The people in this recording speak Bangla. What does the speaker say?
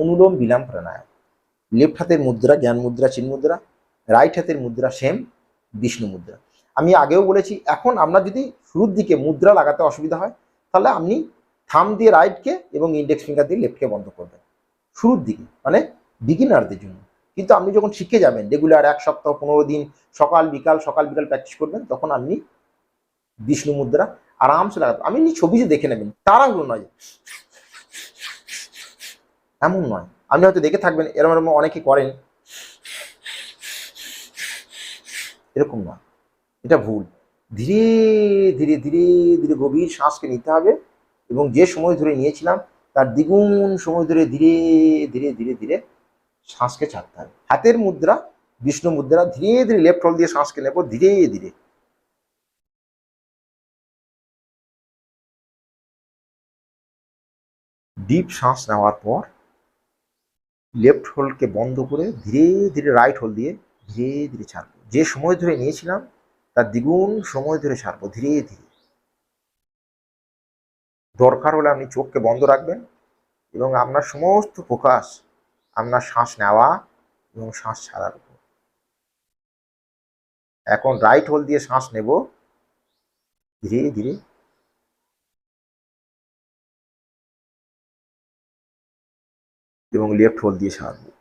অনুলোম বিলাম প্রাণায়াম। লেফট হাতের মুদ্রা, জ্ঞান মুদ্রা, চিন মুদ্রা, রাইট হাতের মুদ্রা, সেম, বিষ্ণু মুদ্রা। আমি আগেও বলেছি, এখন আপনার যদি শুরুর দিকে মুদ্রা লাগাতে অসুবিধা হয়, তাহলে আপনি থাম দিয়ে রাইটকে এবং ইন্ডেক্স ফিঙ্গার দিয়ে লেফটকে বন্ধ করবেন। শুরুর দিকে মানে বিগিনারদের জন্য। কিন্তু আপনি যখন শিখে যাবেন রেগুলার এক সপ্তাহ, পনেরো দিন, সকাল, বিকাল সকাল, বিকাল প্র্যাকটিস করবেন, তখন আপনি বিষ্ণু মুদ্রা আরামসে লাগাতে আপনি ছবিতে দেখে নেবেন তাড়াহুড়ো নয়। এমন নয়। আপনি হয়তো দেখে থাকবেন এরকম এরকম অনেকে করেন। এরকম নয়। এটা ভুল। ধীরে ধীরে ধীরে ধীরে গভীর শ্বাসকে নিতে হবে এবং যে সময় ধরে নিয়েছিলাম, তার দ্বিগুণ সময় ধরে ধীরে ধীরে ধীরে ধীরে শ্বাসকে ছাড়তে হবে। হাতের মুদ্রা, বিষ্ণু মুদ্রা, ধীরে ধীরে লেফট হোল দিয়ে শ্বাসকে নেব, ধীরে ধীরে। ডিপ শ্বাস নেওয়ার পর লেফট হোলকে বন্ধ করে ধীরে ধীরে রাইট হোল দিয়ে ধীরে ধীরে ছাড়বো। যে সময় ধরে নিয়েছিলাম, তার দ্বিগুণ সময় ধরে ছাড়বো ধীরে ধীরে। দরকার হলে আপনি চোখকে বন্ধ রাখবেন এবং আপনার সমস্ত ফোকাস আপনার শ্বাস নেওয়া এবং শ্বাস ছাড়ার উপর। এখন রাইট হোল দিয়ে শ্বাস নেব ধীরে ধীরে। এবং লেফট হোল দিয়ে ছাড়বো